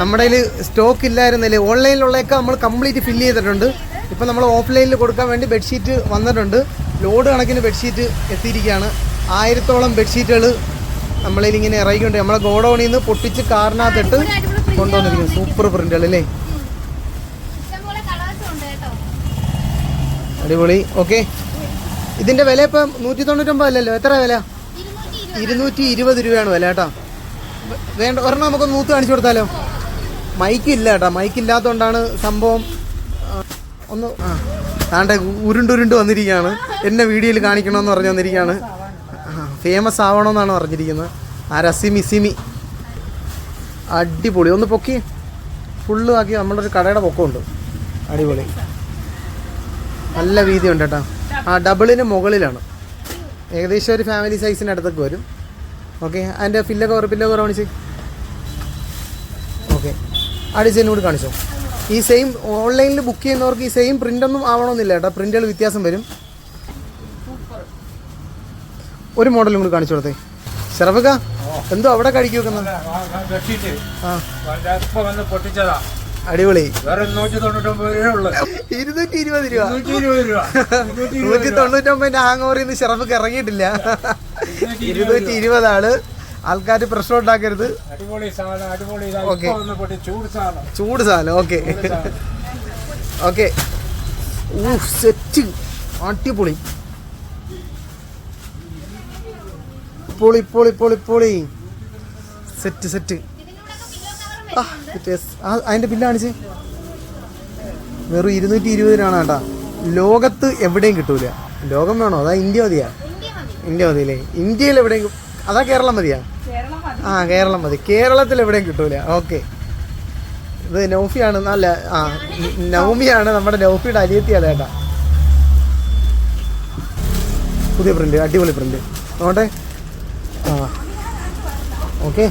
നമ്മുടെ കയ്യിൽ സ്റ്റോക്ക് ഇല്ലായിരുന്നില്ലേ? ഓൺലൈനിലുള്ളതൊക്കെ നമ്മൾ കംപ്ലീറ്റ് ഫില്ല് ചെയ്തിട്ടുണ്ട്. ഇപ്പം നമ്മൾ ഓഫ്ലൈനിൽ കൊടുക്കാൻ വേണ്ടി ബെഡ്ഷീറ്റ് വന്നിട്ടുണ്ട്. ലോഡ് കണക്കിന് ബെഡ്ഷീറ്റ് എത്തിയിരിക്കുകയാണ്. ആയിരത്തോളം ബെഡ്ഷീറ്റുകൾ നമ്മളിൽ ഇങ്ങനെ ഇറങ്ങിക്കൊണ്ട് നമ്മളെ ഗോഡൗണിൽ നിന്ന് പൊട്ടിച്ച് കാറിനകത്തിട്ട് കൊണ്ടുവന്നിരിക്കുന്നു. സൂപ്പർ പ്രിന്റുകൾ അല്ലേ? അടിപൊളി. ഓക്കെ ഇതിന്റെ വില ഇപ്പം നൂറ്റി തൊണ്ണൂറ്റൊമ്പത് അല്ലല്ലോ എത്ര വില ഇരുന്നൂറ്റി ഇരുപത് രൂപയാണ് വില കേട്ടോ. വേണ്ട ഒരെണ്ണം നമുക്ക് മൂത്ത് കാണിച്ചു കൊടുത്താലോ? മൈക്ക് ഇല്ല കേട്ടോ. മൈക്ക് ഇല്ലാത്തതുകൊണ്ടാണ് സംഭവം ഒന്ന് ആ താണ്ടെ ഉരുണ്ടുരുണ്ട് വന്നിരിക്കുകയാണ്. എന്നെ വീഡിയോയിൽ കാണിക്കണമെന്ന് പറഞ്ഞു വന്നിരിക്കുകയാണ്. ഫേമസ് ആവണമെന്നാണ് പറഞ്ഞിരിക്കുന്നത്. ആ രസിമി സിമി. അടിപൊളി. ഒന്ന് പൊക്കി. ഫുള്ള് ആക്കി നമ്മുടെ ഒരു കടയുടെ പൊക്കമുണ്ട്. അടിപൊളി. നല്ല വീതിയുണ്ട് കേട്ടോ. ആ ഡബിളിന് മുകളിലാണ്. ഏകദേശം ഒരു ഫാമിലി സൈസിന് അടുത്തൊക്കെ വരും. ഓക്കെ അതിന്റെ ഫില്ലൊക്കെ കവർ കുറവ് കാണിച്ച്. ഓക്കെ ആ ഡിസൈനും കൂടി കാണിച്ചോ. ഈ സെയിം ഓൺലൈനിൽ ബുക്ക് ചെയ്യുന്നവർക്ക് ഈ സെയിം പ്രിന്റൊന്നും ആവണമെന്നില്ല കേട്ടോ. പ്രിന്റുകൾ വ്യത്യാസം വരും. ഒരു മോഡലും കൂടി കാണിച്ചു കൊടുത്തേ. ശ്രവക എന്തോ അവിടെ പൊട്ടിച്ചതാ. അടിപൊളി. ഇരുന്നൂറ്റി ഇരുപത് രൂപ. നൂറ്റി തൊണ്ണൂറ്റൊമ്പതിന്റെ ഹാങ് ഓവറിൽ നിന്ന് ഇറങ്ങിയിട്ടില്ല. ഇരുന്നൂറ്റി ഇരുപതാണ്. ആൾക്കാർ പ്രശ്നം ഉണ്ടാക്കരുത്. ഓക്കെ. ചൂട് സാധനം. ഓക്കെ. ഓക്കെ. സെറ്റ്. അടിപൊളി. പൊളി പൊളി പൊളി പൊളി. Set set. ആ അതിന്റെ ബില്ല് കാണിച്ച്. വെറും ഇരുന്നൂറ്റി ഇരുപതിനാണ് കേട്ടാ. ലോകത്ത് എവിടെയും കിട്ടൂല. ലോകം വേണോ? അതാ ഇന്ത്യ മതിയാ. ഇന്ത്യ മതി അല്ലേ മതിയില്ലേ? ഇന്ത്യയിൽ എവിടെയും അതാ കേരളം മതിയാ? ആ കേരളം മതി. കേരളത്തിൽ എവിടെയും കിട്ടൂല. ഓക്കെ. ഇത് നൗഫിയാണ്. നല്ല ആ നൗമിയാണ് നമ്മുടെ നൗഫിയുടെ അനിയത്തിയാണ് ചേട്ടാ. പുതിയ പ്രിന്റ് അടിപൊളി പ്രിന്റ് നോട്ടെ ആ. ഓക്കെ.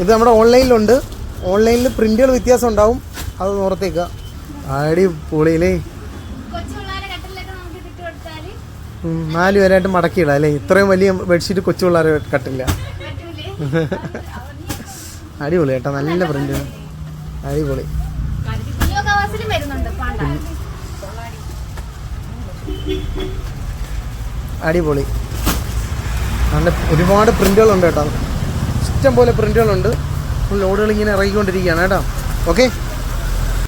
ഇത് നമ്മുടെ ഓൺലൈനിലുണ്ട്. ഓൺലൈനിൽ പ്രിന്റുകൾ വ്യത്യാസം ഉണ്ടാവും. അത് നോർത്തേക്കുക അടിപൊളിയിലേ കൊച്ചു പിള്ളേരെ കട്ടിലൊക്കെ നമുക്ക് ഇട്ട് കൊടുത്താൽ ഉം, നാല് പേരായിട്ട് മടക്കിയിടാം അല്ലേ? ഇത്രയും വലിയ ബെഡ്ഷീറ്റ് കൊച്ചു പിള്ളേരെ കട്ടില്ല. അടിപൊളി കേട്ടോ നല്ല പ്രിന്റ് അടിപൊളി. അടിപൊളി. നല്ല ഒരുപാട് പ്രിന്റുകളുണ്ട് കേട്ടോ. ഇഷ്ടം പോലെ പ്രിന്റുകളുണ്ട് ലോഡുകൾ ഇങ്ങനെ ഇറങ്ങിക്കൊണ്ടിരിക്കുകയാണ് കേട്ടോ. ഓക്കെ